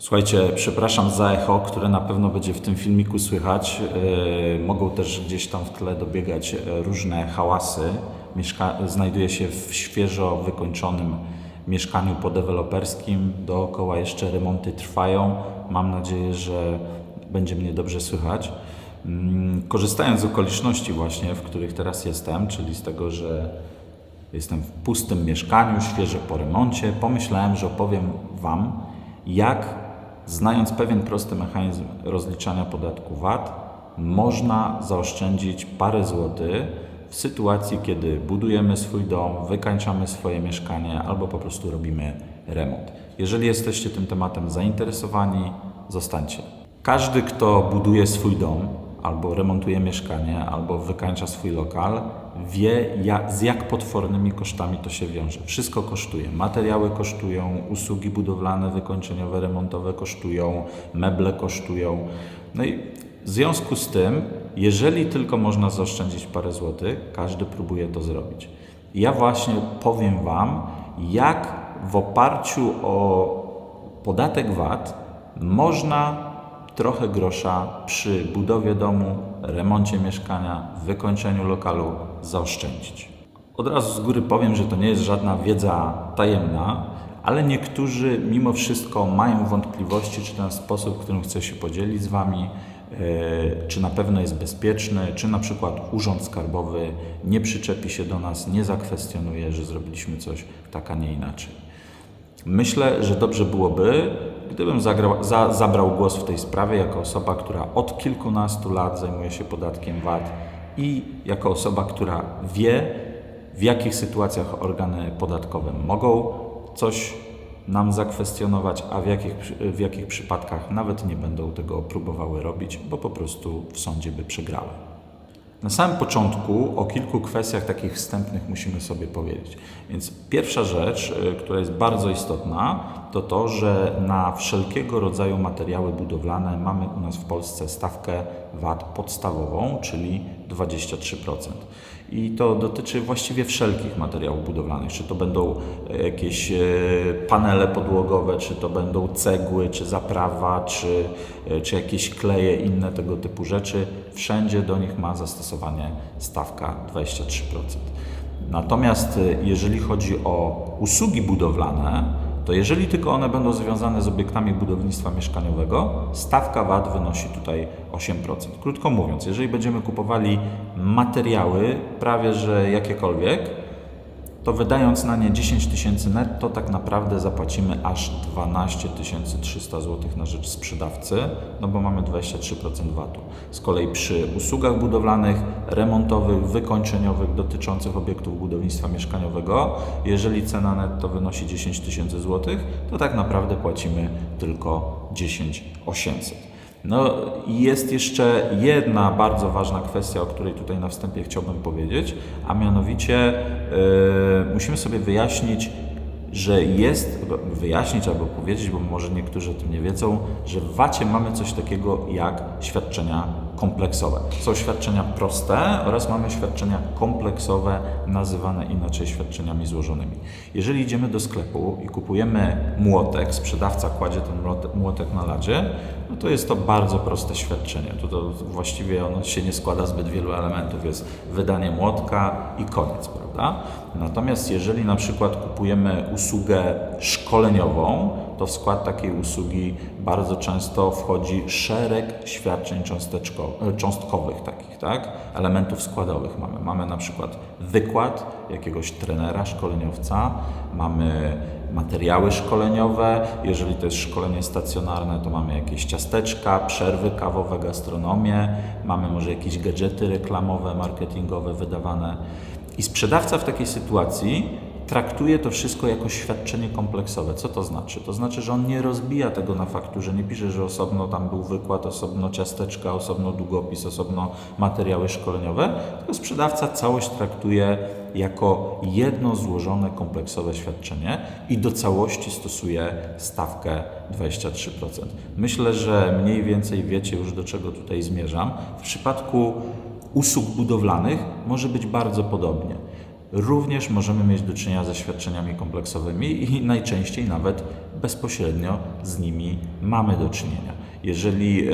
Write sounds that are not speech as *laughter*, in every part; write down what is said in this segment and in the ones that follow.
Słuchajcie, przepraszam za echo, które na pewno będzie w tym filmiku słychać. Yy, mogą też gdzieś tam w tle dobiegać e, różne hałasy. Mieszka- znajduję się w świeżo wykończonym mieszkaniu podeweloperskim. Dookoła jeszcze remonty trwają. Mam nadzieję, że będzie mnie dobrze słychać. Mm, Korzystając z okoliczności właśnie, w których teraz jestem, czyli z tego, że Jestem w pustym mieszkaniu, świeże po remoncie. Pomyślałem, że opowiem Wam, jak znając pewien prosty mechanizm rozliczania podatku VAT, można zaoszczędzić parę złotych w sytuacji, kiedy budujemy swój dom, wykańczamy swoje mieszkanie albo po prostu robimy remont. Jeżeli jesteście tym tematem zainteresowani, zostańcie. Każdy, kto buduje swój dom, albo remontuje mieszkanie, albo wykańcza swój lokal, wie z jak potwornymi kosztami to się wiąże. Wszystko kosztuje. Materiały kosztują, usługi budowlane, wykończeniowe, remontowe kosztują, meble kosztują. No i w związku z tym, jeżeli tylko można zaoszczędzić parę złotych, każdy próbuje to zrobić. Ja właśnie powiem Wam, jak w oparciu o podatek VAT można trochę grosza przy budowie domu, remoncie mieszkania, wykończeniu lokalu zaoszczędzić. Od razu z góry powiem, że to nie jest żadna wiedza tajemna, ale niektórzy mimo wszystko mają wątpliwości, czy ten sposób, którym chcę się podzielić z Wami, e, czy na pewno jest bezpieczny, czy na przykład Urząd Skarbowy nie przyczepi się do nas, nie zakwestionuje, że zrobiliśmy coś tak, a nie inaczej. Myślę, że dobrze byłoby, gdybym zagrał, za, zabrał głos w tej sprawie jako osoba, która od kilkunastu lat zajmuje się podatkiem VAT i jako osoba, która wie, w jakich sytuacjach organy podatkowe mogą coś nam zakwestionować, a w jakich, w jakich przypadkach nawet nie będą tego próbowały robić, bo po prostu w sądzie by przegrały. Na samym początku o kilku kwestiach takich wstępnych musimy sobie powiedzieć. Więc pierwsza rzecz, y, która jest bardzo istotna, to to, że na wszelkiego rodzaju materiały budowlane mamy u nas w Polsce stawkę VAT podstawową, czyli 23%. I to dotyczy właściwie wszelkich materiałów budowlanych, czy to będą e, jakieś e, panele podłogowe, czy to będą cegły, czy zaprawa, czy, e, czy jakieś kleje, inne tego typu rzeczy. Wszędzie do nich ma zastosowanie stawka 23%. Natomiast jeżeli chodzi o usługi budowlane, to jeżeli tylko one będą związane z obiektami budownictwa mieszkaniowego, stawka VAT wynosi tutaj 8%. Krótko mówiąc, jeżeli będziemy kupowali materiały, prawie że jakiekolwiek, to wydając na nie 10 tysięcy netto, tak naprawdę zapłacimy aż 12 300 zł na rzecz sprzedawcy, no bo mamy 23% VAT-u. Z kolei przy usługach budowlanych, remontowych, wykończeniowych dotyczących obiektów budownictwa mieszkaniowego, jeżeli cena netto wynosi 10 tysięcy zł, to tak naprawdę płacimy tylko 10 800. No i jest jeszcze jedna bardzo ważna kwestia, o której tutaj na wstępie chciałbym powiedzieć, a mianowicie yy, musimy sobie wyjaśnić, że jest, wyjaśnić albo powiedzieć, bo może niektórzy o tym nie wiedzą, że w VAT-ie mamy coś takiego jak świadczenia kompleksowe. Są świadczenia proste oraz mamy świadczenia kompleksowe, nazywane inaczej świadczeniami złożonymi. Jeżeli idziemy do sklepu i kupujemy młotek, sprzedawca kładzie ten młotek- młotek na ladzie, no to jest to bardzo proste świadczenie. To, to właściwie ono się nie składa zbyt wielu elementów. Jest wydanie młotka i koniec, prawda? Natomiast jeżeli na przykład kupujemy usługę szkoleniową, to w skład takiej usługi bardzo często wchodzi szereg świadczeń cząstkowych takich, tak? Elementów składowych mamy. Mamy na przykład wykład jakiegoś trenera, szkoleniowca, mamy materiały szkoleniowe. Jeżeli to jest szkolenie stacjonarne, to mamy jakieś ciasteczka, przerwy kawowe, gastronomię, mamy może jakieś gadżety reklamowe, marketingowe wydawane. I sprzedawca w takiej sytuacji traktuje to wszystko jako świadczenie kompleksowe. Co to znaczy? To znaczy, że on nie rozbija tego na fakturze, nie pisze, że osobno tam był wykład, osobno ciasteczka, osobno długopis, osobno materiały szkoleniowe, tylko sprzedawca całość traktuje jako jedno złożone kompleksowe świadczenie i do całości stosuje stawkę 23%. Myślę, że mniej więcej wiecie już do czego tutaj zmierzam. W przypadku usług budowlanych może być bardzo podobnie. Również możemy mieć do czynienia ze świadczeniami kompleksowymi i najczęściej nawet bezpośrednio z nimi mamy do czynienia. Jeżeli e,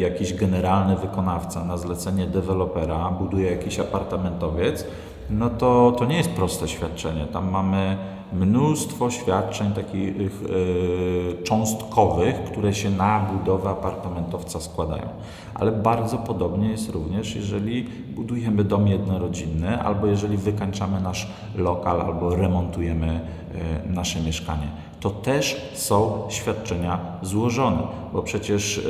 jakiś generalny wykonawca na zlecenie dewelopera buduje jakiś apartamentowiec, no to to nie jest proste świadczenie. Tam mamy mnóstwo świadczeń takich e, cząstkowych, które się na budowę apartamentowca składają. Ale bardzo podobnie jest również, jeżeli budujemy dom jednorodzinny, albo jeżeli wykańczamy nasz lokal, albo remontujemy e, nasze mieszkanie. To też są świadczenia złożone, bo przecież e,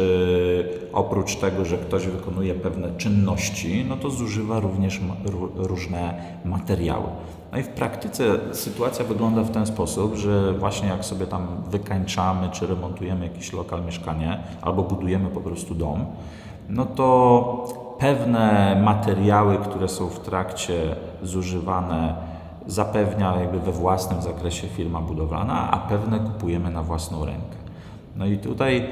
oprócz tego, że ktoś wykonuje pewne czynności, no to zużywa również ma- ró- różne materiały. No i w praktyce sytuacja wygląda w ten sposób, że właśnie jak sobie tam wykańczamy czy remontujemy jakiś lokal, mieszkanie albo budujemy po prostu dom, no to pewne materiały, które są w trakcie zużywane, zapewnia jakby we własnym zakresie firma budowlana, a pewne kupujemy na własną rękę. No i tutaj,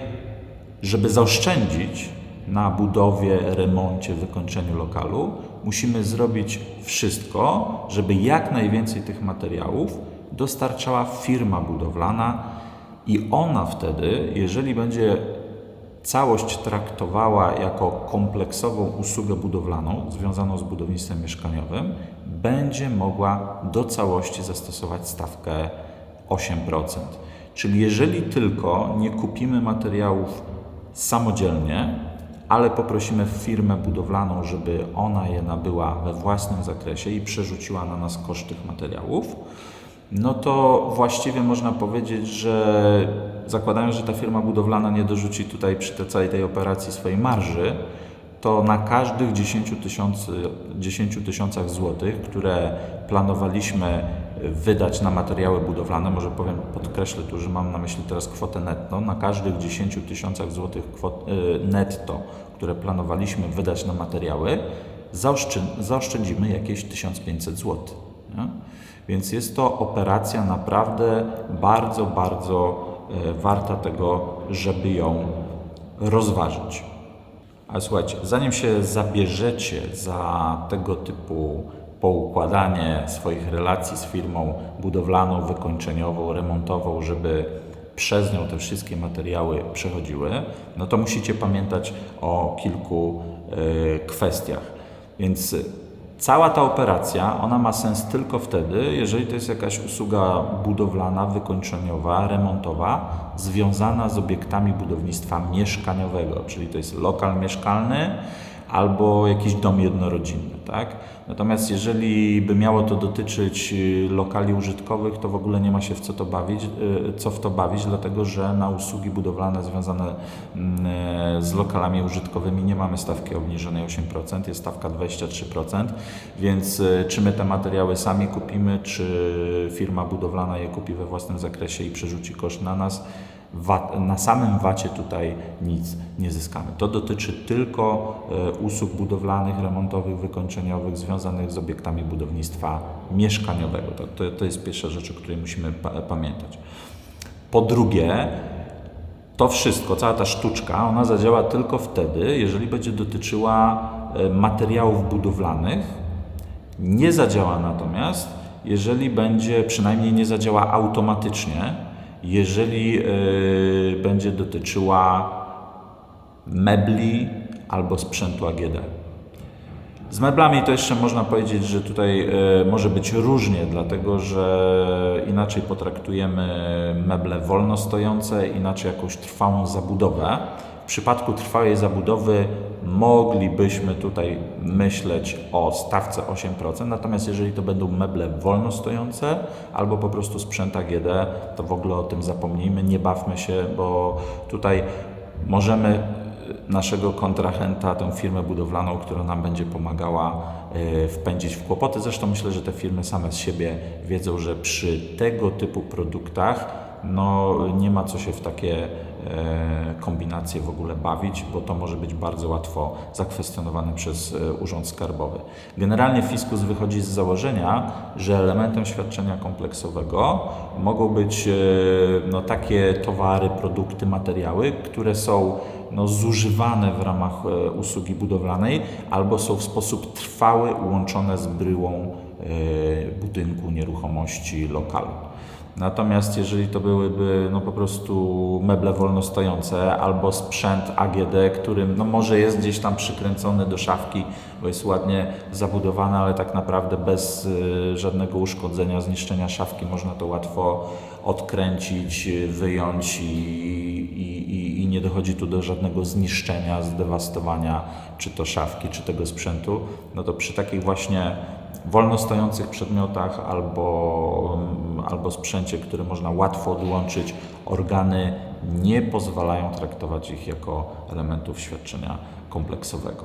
żeby zaoszczędzić na budowie, remoncie, wykończeniu lokalu, musimy zrobić wszystko, żeby jak najwięcej tych materiałów dostarczała firma budowlana i ona wtedy, jeżeli będzie całość traktowała jako kompleksową usługę budowlaną związaną z budownictwem mieszkaniowym, będzie mogła do całości zastosować stawkę 8%. Czyli jeżeli tylko nie kupimy materiałów samodzielnie, ale poprosimy firmę budowlaną, żeby ona je nabyła we własnym zakresie i przerzuciła na nas koszt tych materiałów, no to właściwie można powiedzieć, że zakładając, że ta firma budowlana nie dorzuci tutaj przy tej całej tej operacji swojej marży, to na każdych 10 tysiący, 10 tysiącach złotych, które planowaliśmy wydać na materiały budowlane, może powiem, podkreślę tu, że mam na myśli teraz kwotę netto, na każdych 10 tysiącach złotych y, netto, które planowaliśmy wydać na materiały, zaoszczę, zaoszczędzimy jakieś 1500 zł. Nie? Więc jest to operacja naprawdę bardzo, bardzo warta tego, żeby ją rozważyć. Ale słuchajcie, zanim się zabierzecie za tego typu poukładanie swoich relacji z firmą budowlaną, wykończeniową, remontową, żeby przez nią te wszystkie materiały przechodziły, no to musicie pamiętać o kilku e, kwestiach. Więc cała ta operacja, ona ma sens tylko wtedy, jeżeli to jest jakaś usługa budowlana, wykończeniowa, remontowa, związana z obiektami budownictwa mieszkaniowego, czyli to jest lokal mieszkalny albo jakiś dom jednorodzinny, tak? Natomiast jeżeli by miało to dotyczyć y, lokali użytkowych, to w ogóle nie ma się w co to bawić, y, co w to bawić, dlatego że na usługi budowlane związane mm, z lokalami użytkowymi nie mamy stawki obniżonej 8%, jest stawka 23%, więc y, czy my te materiały sami kupimy, czy firma budowlana je kupi we własnym zakresie i przerzuci koszt na nas, na samym VAT-ie tutaj nic nie zyskamy. To dotyczy tylko e, usług budowlanych, remontowych, wykończeniowych związanych z obiektami budownictwa mieszkaniowego. To, to, jest pierwsza rzecz, o której musimy pa, pamiętać. Po drugie, to wszystko, cała ta sztuczka, ona zadziała tylko wtedy, jeżeli będzie dotyczyła e, materiałów budowlanych. Nie zadziała natomiast, jeżeli będzie, przynajmniej nie zadziała automatycznie, jeżeli e, będzie dotyczyła mebli albo sprzętu AGD. Z meblami to jeszcze można powiedzieć, że tutaj e, może być różnie, dlatego że inaczej potraktujemy meble wolno stojące, inaczej jakąś trwałą zabudowę. W przypadku trwałej zabudowy moglibyśmy tutaj myśleć o stawce 8%, natomiast jeżeli to będą meble wolno stojące albo po prostu sprzęt AGD, to w ogóle o tym zapomnijmy, nie bawmy się, bo tutaj możemy naszego kontrahenta, tę firmę budowlaną, która nam będzie pomagała e, wpędzić w kłopoty. Zresztą myślę, że te firmy same z siebie wiedzą, że przy tego typu produktach no, nie ma co się w takie kombinacje w ogóle bawić, bo to może być bardzo łatwo zakwestionowane przez e, Urząd Skarbowy. Generalnie fiskus wychodzi z założenia, że elementem świadczenia kompleksowego mogą być e, no, takie towary, produkty, materiały, które są no, zużywane w ramach e, usługi budowlanej albo są w sposób trwały łączone z bryłą e, budynku, nieruchomości, lokalu. Natomiast jeżeli to byłyby no po prostu meble wolnostojące albo sprzęt AGD, którym no może jest gdzieś tam przykręcony do szafki, bo jest ładnie zabudowany, ale tak naprawdę bez y, żadnego uszkodzenia, zniszczenia szafki można to łatwo odkręcić, y, wyjąć i, i, i, i nie dochodzi tu do żadnego zniszczenia, zdewastowania czy to szafki, czy tego sprzętu, no to przy takich właśnie wolno stojących przedmiotach albo, mm, albo sprzęcie, które można łatwo odłączyć, organy nie pozwalają traktować ich jako elementów świadczenia kompleksowego.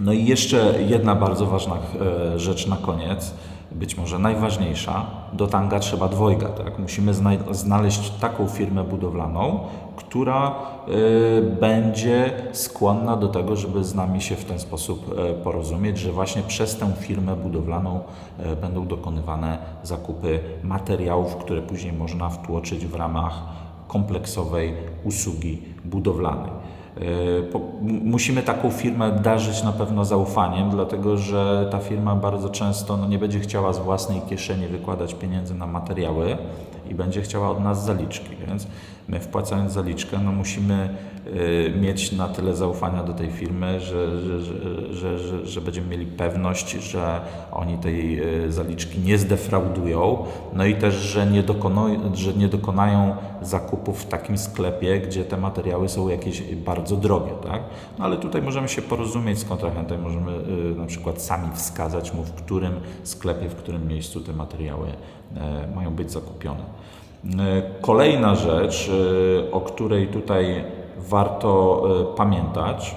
No i jeszcze jedna bardzo ważna e, rzecz na koniec, być może najważniejsza. Do tanga trzeba dwojga, tak? Musimy znaleźć taką firmę budowlaną, która e, będzie skłonna do tego, żeby z nami się w ten sposób e, porozumieć, że właśnie przez tę firmę budowlaną będą dokonywane zakupy materiałów, które później można wtłoczyć w ramach kompleksowej usługi budowlanej. M- Musimy taką firmę darzyć na pewno zaufaniem, dlatego że ta firma bardzo często no, nie będzie chciała z własnej kieszeni wykładać pieniędzy na materiały i będzie chciała od nas zaliczki, więc my wpłacając zaliczkę no, musimy yy, mieć na tyle zaufania do tej firmy, że, że, że, że, będziemy mieli pewność, że oni tej yy, zaliczki nie zdefraudują, no i też, że nie, dokonują, że nie dokonają zakupów w takim sklepie, gdzie te materiały są jakieś bardzo drogie, tak? No ale tutaj możemy się porozumieć z kontrahentem, możemy y, na przykład sami wskazać mu, w którym sklepie, w którym miejscu te materiały e, mają być zakupione. E, Kolejna rzecz, e, o której tutaj warto e, pamiętać,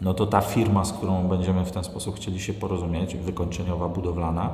no to ta firma, z którą będziemy w ten sposób chcieli się porozumieć, wykończeniowa, budowlana,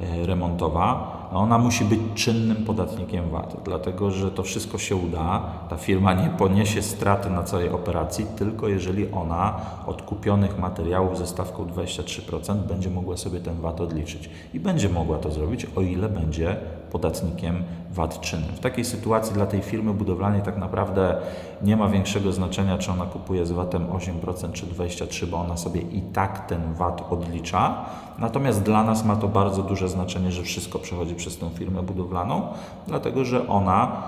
remontowa, no ona musi być czynnym podatnikiem VAT, dlatego że to wszystko się uda, ta firma nie poniesie straty na całej operacji, tylko jeżeli ona od kupionych materiałów ze stawką 23% będzie mogła sobie ten VAT odliczyć. I będzie mogła to zrobić, o ile będzie podatnikiem VAT czynnym. W takiej sytuacji dla tej firmy budowlanej tak naprawdę nie ma większego znaczenia, czy ona kupuje z VAT-em 8% czy 23%, bo ona sobie i tak ten VAT odlicza. Natomiast dla nas ma to bardzo duże znaczenie, że wszystko przechodzi przez tę firmę budowlaną, dlatego że ona,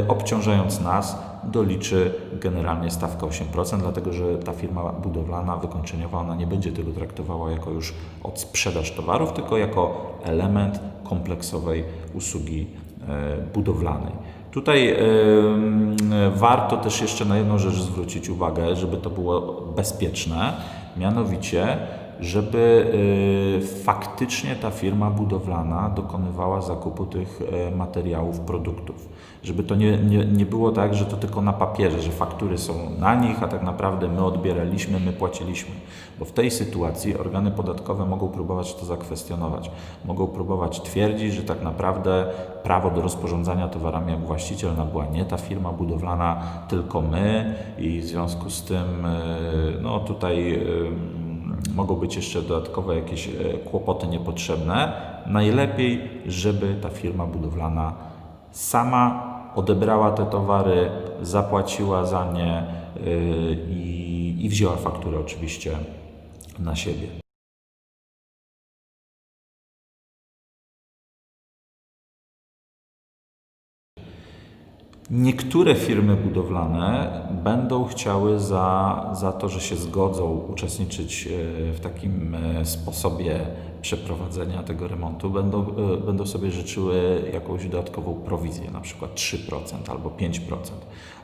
y, obciążając nas, doliczy generalnie stawkę 8%, dlatego że ta firma budowlana, wykończeniowa, ona nie będzie tego traktowała jako już odsprzedaż towarów, tylko jako element kompleksowej usługi e, budowlanej. Tutaj em, warto też jeszcze na jedną rzecz zwrócić uwagę, żeby to było bezpieczne, mianowicie, żeby y, faktycznie ta firma budowlana dokonywała zakupu tych e, materiałów, produktów. Żeby to nie, nie, nie było tak, że to tylko na papierze, że faktury są na nich, a tak naprawdę my odbieraliśmy, my płaciliśmy. Bo w tej sytuacji organy podatkowe mogą próbować to zakwestionować. Mogą próbować twierdzić, że tak naprawdę prawo do rozporządzania towarami jak właściciel nabyła nie ta firma budowlana, tylko my i w związku z tym y, no tutaj y, mogą być jeszcze dodatkowe jakieś e, kłopoty niepotrzebne. Najlepiej, żeby ta firma budowlana sama odebrała te towary, zapłaciła za nie y, i, i wzięła fakturę oczywiście na siebie. Niektóre firmy budowlane będą chciały za, za to, że się zgodzą uczestniczyć e, w takim e, sposobie przeprowadzenia tego remontu, będą, e, będą sobie życzyły jakąś dodatkową prowizję, na przykład 3% albo 5%.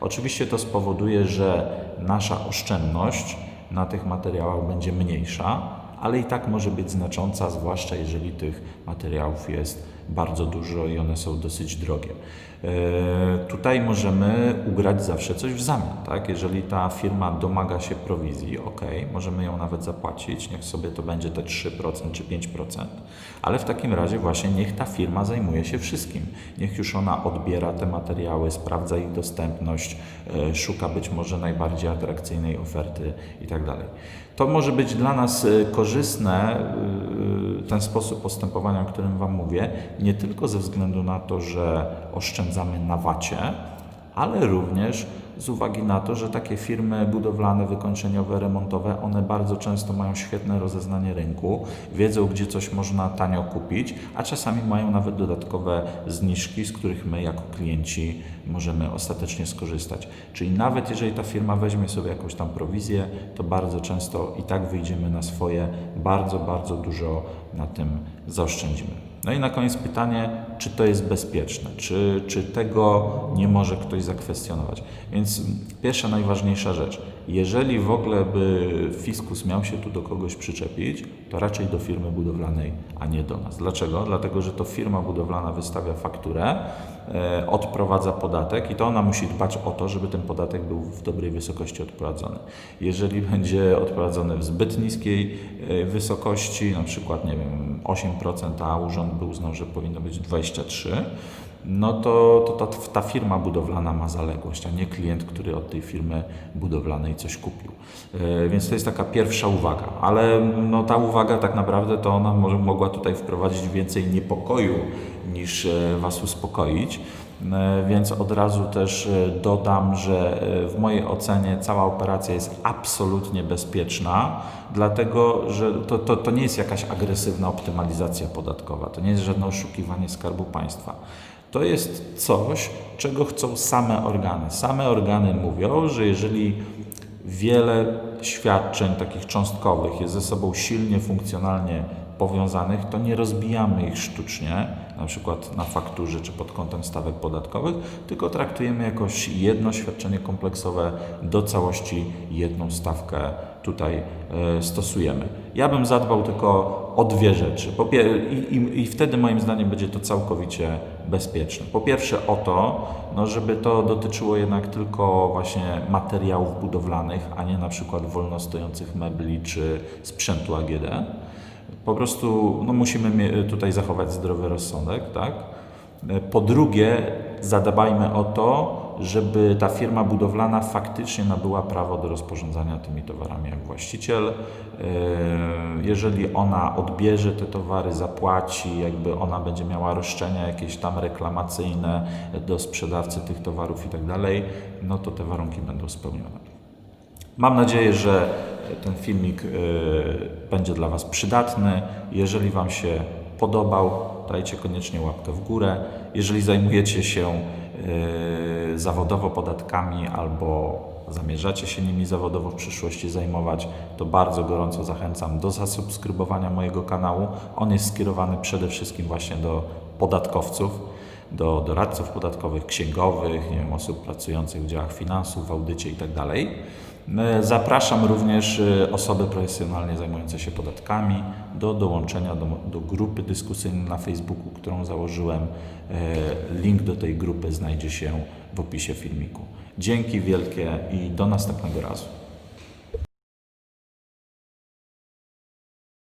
Oczywiście to spowoduje, że nasza oszczędność na tych materiałach będzie mniejsza, ale i tak może być znacząca, zwłaszcza jeżeli tych materiałów jest bardzo dużo i one są dosyć drogie. E, Tutaj możemy ugrać zawsze coś w zamian, tak? Jeżeli ta firma domaga się prowizji, ok, możemy ją nawet zapłacić, niech sobie to będzie te 3% czy 5%, ale w takim razie właśnie niech ta firma zajmuje się wszystkim. Niech już ona odbiera te materiały, sprawdza ich dostępność, e, szuka być może najbardziej atrakcyjnej oferty itd. To może być dla nas e, korzystne, e, ten sposób postępowania, o którym Wam mówię, nie tylko ze względu na to, że oszczędzamy na wacie, ale również z uwagi na to, że takie firmy budowlane, wykończeniowe, remontowe, one bardzo często mają świetne rozeznanie rynku, wiedzą, gdzie coś można tanio kupić, a czasami mają nawet dodatkowe zniżki, z których my jako klienci możemy ostatecznie skorzystać. Czyli nawet jeżeli ta firma weźmie sobie jakąś tam prowizję, to bardzo często i tak wyjdziemy na swoje, bardzo, bardzo dużo na tym zaoszczędzimy. No i na koniec pytanie, czy to jest bezpieczne, czy, czy tego nie może ktoś zakwestionować. Więc pierwsza najważniejsza rzecz, jeżeli w ogóle by fiskus miał się tu do kogoś przyczepić, to raczej do firmy budowlanej, a nie do nas. Dlaczego? Dlatego, że to firma budowlana wystawia fakturę, e, odprowadza podatek i to ona musi dbać o to, żeby ten podatek był w dobrej wysokości odprowadzony. Jeżeli *laughs* będzie odprowadzony w zbyt niskiej e, wysokości, na przykład, nie wiem, 8%, a urząd by uznał, że powinno być 23%, no to, to ta, ta firma budowlana ma zaległość, a nie klient, który od tej firmy budowlanej coś kupił. E, Więc to jest taka pierwsza uwaga, ale no, ta uwaga tak naprawdę to ona może, mogła tutaj wprowadzić więcej niepokoju niż e, Was uspokoić. E, Więc od razu też e, dodam, że e, w mojej ocenie cała operacja jest absolutnie bezpieczna, dlatego że to, to, to nie jest jakaś agresywna optymalizacja podatkowa, to nie jest żadne oszukiwanie skarbu państwa. To jest coś, czego chcą same organy. Same organy mówią, że jeżeli wiele świadczeń takich cząstkowych jest ze sobą silnie funkcjonalnie powiązanych, to nie rozbijamy ich sztucznie, na przykład na fakturze czy pod kątem stawek podatkowych, tylko traktujemy jakoś jedno świadczenie kompleksowe do całości, jedną stawkę tutaj e, stosujemy. Ja bym zadbał tylko o dwie rzeczy. I, i, I wtedy moim zdaniem będzie to całkowicie bezpieczne. Po pierwsze o to, no żeby to dotyczyło jednak tylko właśnie materiałów budowlanych, a nie na przykład wolno stojących mebli czy sprzętu AGD. Po prostu no, musimy tutaj zachować zdrowy rozsądek, tak? Po drugie, zadbajmy o to, żeby ta firma budowlana faktycznie nabyła prawo do rozporządzania tymi towarami jak właściciel. Yy, Jeżeli ona odbierze te towary, zapłaci, jakby ona będzie miała roszczenia jakieś tam reklamacyjne do sprzedawcy tych towarów i tak dalej, no to te warunki będą spełnione. Mam nadzieję, że ten filmik y, będzie dla Was przydatny. Jeżeli Wam się podobał, dajcie koniecznie łapkę w górę. Jeżeli zajmujecie się y, zawodowo podatkami albo zamierzacie się nimi zawodowo w przyszłości zajmować, to bardzo gorąco zachęcam do zasubskrybowania mojego kanału. On jest skierowany przede wszystkim właśnie do podatkowców do doradców podatkowych, księgowych, nie wiem, osób pracujących w działach finansów, w audycie itd. E, Zapraszam również e, osoby profesjonalnie zajmujące się podatkami do dołączenia do, do grupy dyskusyjnej na Facebooku, którą założyłem. E, Link do tej grupy znajdzie się w opisie filmiku. Dzięki wielkie i do następnego razu.